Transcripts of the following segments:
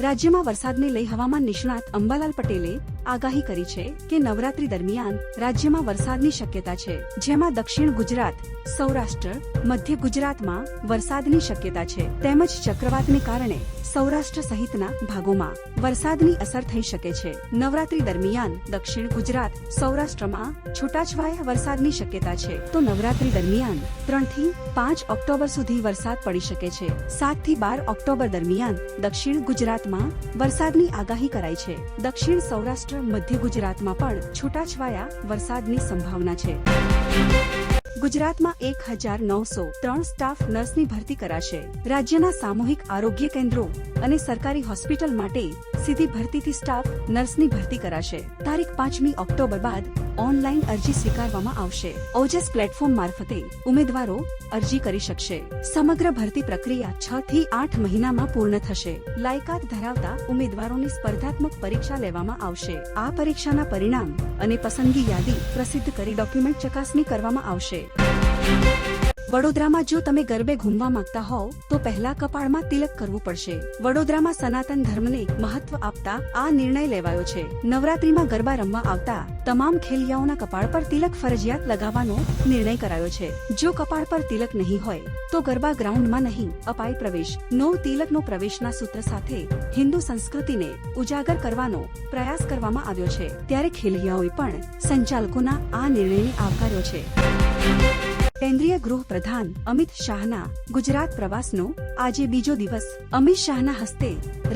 રાજ્યમાં વરસાદને લઈ હવામાન નિષ્ણાત અંબાલાલ પટેલે આગાહી કરી છે કે નવરાત્રી દરમિયાન રાજ્યમાં વરસાદની શક્યતા છે, જેમાં દક્ષિણ ગુજરાત, સૌરાષ્ટ્ર, મધ્ય ગુજરાતમાં વરસાદની શક્યતા છે. તેમજ ચક્રવાતને કારણે સૌરાષ્ટ્ર સહિતના ભાગોમાં વરસાદની અસર થઈ શકે છે. નવરાત્રી દરમિયાન દક્ષિણ ગુજરાત, સૌરાષ્ટ્રમાં છૂટાછવાયા વરસાદની શક્યતા છે. તો નવરાત્રી દરમિયાન ત્રણથી પાંચ ઓક્ટોબર સુધી વરસાદ પડી શકે છે. સાતથી બાર ઓક્ટોબર દરમિયાન દક્ષિણ ગુજરાતમાં વરસાદની આગાહી કરાઈ છે. દક્ષિણ સૌરાષ્ટ્ર મધ્ય ગુજરાતમાં પણ છૂટાછવાયા વરસાદની સંભાવના છે. ગુજરાતમાં એક હજાર નવસો ત્રણ સ્ટાફ નર્સની ભરતી કરાશે. રાજ્યના સામૂહિક આરોગ્ય કેન્દ્રો અને સરકારી હોસ્પિટલ માટે સીધી ભરતીથી સ્ટાફ નર્સની ભરતી કરાશે. તારીખ પાંચમી ઓક્ટોબર બાદ ઓનલાઈન અરજી સ્વીકારવામાં આવશે. ઓજસ પ્લેટફોર્મ મારફતે ઉમેદવારો અરજી કરી શકશે. સમગ્ર ભરતી પ્રક્રિયા છ થી આઠ મહિનામાં પૂર્ણ થશે. લાયકાત ધરાવતા ઉમેદવારોની સ્પર્ધાત્મક પરીક્ષા લેવામાં આવશે. આ પરીક્ષાના પરિણામ અને પસંદગી યાદી પ્રસિદ્ધ કરી ડોક્યુમેન્ટ ચકાસણી કરવામાં આવશે. Música વડોદરામાં જો તમે ગરબે ઘૂમવા માંગતા હોવ, તો પહેલા કપાળમાં તિલક કરવું પડશે. વડોદરામાં સનાતન ધર્મને મહત્વ આપતા આ નિર્ણય લેવાયો છે. નવરાત્રીમાં ગરબા રમવા આવતા તમામ ખેલિયાઓના કપાળ પર તિલક ફરજિયાત લગાવવાનો નિર્ણય કરાયો છે. જો કપાળ પર તિલક નહીં હોય, તો ગરબા ગ્રાઉન્ડમાં નહીં, અપાય પ્રવેશ. નો તિલકનો પ્રવેશના સૂત્ર સાથે હિન્દુ સંસ્કૃતિને ઉજાગર કરવાનો પ્રયાસ કરવામાં આવ્યો છે. ત્યારે ખેલિયાઓએ પણ સંચાલકોના આ નિર્ણયને આવકાર્યો છે. કેન્દ્રીય ગૃહ પ્રધાન અમિત શાહના ગુજરાત પ્રવાસનો આજે બીજો દિવસ. અમિત શાહના હસ્તે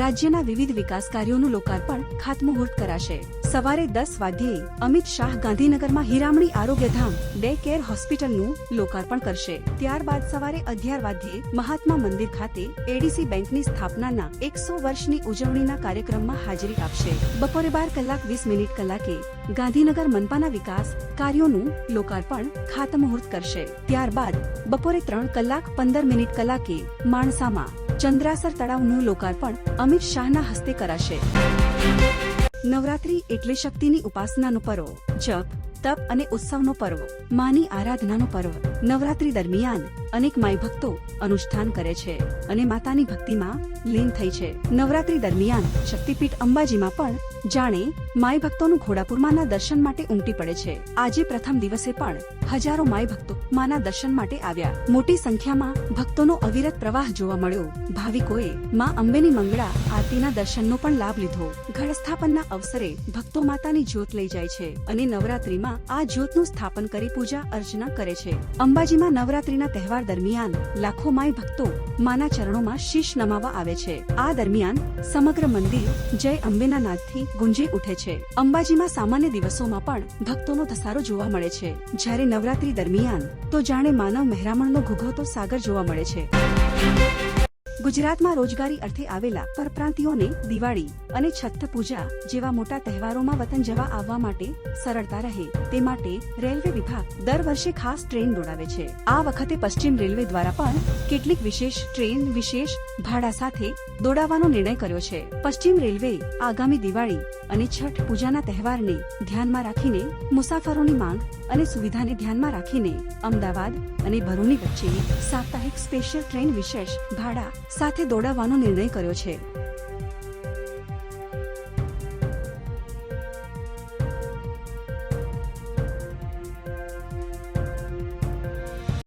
રાજ્યના વિવિધ વિકાસ કાર્યોનું લોકાર્પણ ખાતમુહૂર્ત કરાશે. સવારે દસ વાગ્યે અમિત શાહ ગાંધીનગરમાં હીરામણી આરોગ્યધામ ડે કેર હોસ્પિટલનું લોકાર્પણ કરશે. ત્યારબાદ સવારે અગિયાર વાગ્યે મહાત્મા મંદિર ખાતે એડીસી બેંકની સ્થાપનાના એકસો વર્ષની ઉજવણીના કાર્યક્રમમાં હાજરી આપશે. બપોરે બાર કલાક વીસ મિનિટ કલાકે ગાંધીનગર મનપાના વિકાસ કાર્યોનું લોકાર્પણ ખાતમુહૂર્ત કરશે. ત્યારબાદ બપોરે ત્રણ કલાક, પંદર મિનિટ કલાકે માણસામાં ચંદ્રાસર તળાવનું લોકાર્પણ અમિત શાહના હસ્તે કરાશે. નવરાત્રી એટલે શક્તિની ઉપાસનાનો પર્વ, જપ, તપ અને ઉત્સવનો પર્વ, માની આરાધનાનો પર્વ. નવરાત્રી દરમિયાન અનેક માય ભક્તો અનુષ્ઠાન કરે છે અને માતાની ભક્તિમાં લીન થઈ છે. નવરાત્રી દરમિયાન શક્તિપીઠ અંબાજીમાં પણ જાણે માય ભક્તોનું ઘોડાપુરમાંના દર્શન માટે ઉમટી પડે છે. આજે પ્રથમ દિવસે પણ હજારો માય ભક્તો માના દર્શન માટે આવ્યા. મોટી સંખ્યામાં ભક્તોનો અવિરત પ્રવાહ જોવા મળ્યો. ભાવિકોએ માં અંબેની મંગળા આરતીના દર્શનનો પણ લાભ લીધો. ઘટ સ્થાપનના અવસરે ભક્તો માતાની જ્યોત લઈ જાય છે અને નવરાત્રીમાં આ જ્યોતનું સ્થાપન કરી પૂજા અર્ચના કરે છે. અંબાજીમાં નવરાત્રીના તહેવાર દરમિયાન લાખો માય ભક્તો માના ચરણોમાં શીશ નમાવા આવે છે. આ દરમિયાન સમગ્ર મંદિર જય અંબેના નાદથી ગુંજી ઉઠે છે. અંબાજીમાં સામાન્ય દિવસોમાં પણ ભક્તોનો ધસારો જોવા મળે છે. જ્યારે નવરાત્રી દરમિયાન તો જાણે માનવ મહેરામણનો ઘૂઘવતો સાગર જોવા મળે છે. ગુજરાતમાં રોજગારી અર્થે આવેલા પરપ્રાંતિઓને દિવાળી અને છઠ્ઠ પૂજા જેવા મોટા તહેવારોમાં વતન જવા આવવા માટે સરળતા રહે. તે માટે રેલવે વિભાગ દર વર્ષે ખાસ ટ્રેન દોડાવે છે. આ વખતે પશ્ચિમ રેલવે દ્વારા પણ કેટલીક વિશેષ ટ્રેન, વિશેષ ભાડા સાથે દોડાવવાનો નિર્ણય કર્યો છે. પશ્ચિમ રેલવે આગામી દિવાળી અને છઠ પૂજાના તહેવારને ધ્યાનમાં રાખીને મુસાફરોની માંગ અને સુવિધાને ધ્યાનમાં રાખીને અમદાવાદ અને ભરૂની વચ્ચે સાપ્તાહિક સ્પેશિયલ ટ્રેન વિશેષ ભાડા સાથે દોડાવવાનો નિર્ણય કર્યો છે.